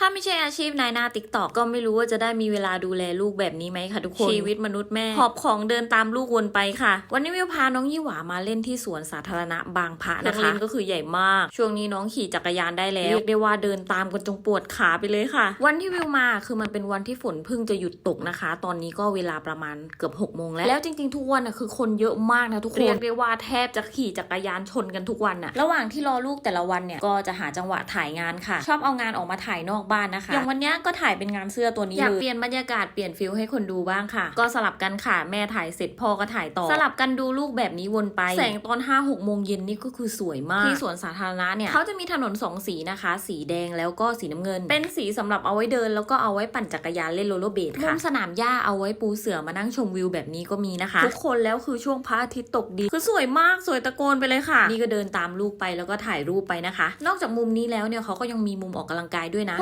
ถ้าไม่ใช่อาชีพนายหน้าติ๊กตอกก็ไม่รู้ว่าจะได้มีเวลาดูแลลูกแบบนี้ไหมคะทุกคนชีวิตมนุษย์แม่หอบของเดินตามลูกวนไปค่ะ วันนี้วิวพาน้องยี่หวามาเล่นที่สวนสาธารณะบางพระนะคะก็คือใหญ่มาก ช่วงนี้น้องขี่จักรยานได้แล้วเรียกได้ว่าเดินตามกันจงปวดขาไปเลยค่ะ วันที่วิวมาคือมันเป็นวันที่ฝนเพิ่งจะหยุดตกนะคะ ตอนนี้ก็เวลาประมาณเกือบ6กโมงแล้วแล้วจริงๆทุกวันน่ะคือคนเยอะมากนะทุกคนเรียกได้ว่าแทบจะขี่จักรยานชนกันทุกวันน่ะระหว่างที่รอลูกแต่ละวันเนี่ยก็จะหาจังหวะถ่ายงานค่ะ ชอบเอางานออกมาถ่ายนอกบ้านนะคะ อย่างวันเนี้ยก็ถ่ายเป็นงานเสื้อตัวนี้เลยอยากเปลี่ยนบรรยากาศเปลี่ยนฟิลให้คนดูบ้างค่ะ ก็สลับกันค่ะแม่ถ่ายเสร็จพ่อก็ถ่ายต่อ สลับกันดูลูกแบบนี้วนไป แสงตอน5้าหกโมงเย็นนี่ก็คือสวยมาก ที่สวนสาธารณะเนี่ยเขาจะมีถนนสองสีนะคะ สีแดงแล้วก็สีน้ำเงิน เป็นสีสำหรับเอาไว้เดิน แล้วก็เอาไว้ปั่นจักรยานเล่นโรลเลอร์เบดค่ะมุมสนามหญ้าเอาไว้ปูเสื่อมานั่งชมวิวแบบนี้ก็มีนะคะทุกคนแล้วคือช่วงพระอาทิตย์ตกดินคือสวยมากสวยตะโกนไปเลยค่ะ นี่ก็เดินตามลูกไปแล้วก็ถ่ายรูปไปนะคะ นอกจากมุมนี้แล้วเนี่ยเขาก็ยังมีมุมออกกำลังกายด้วยนะ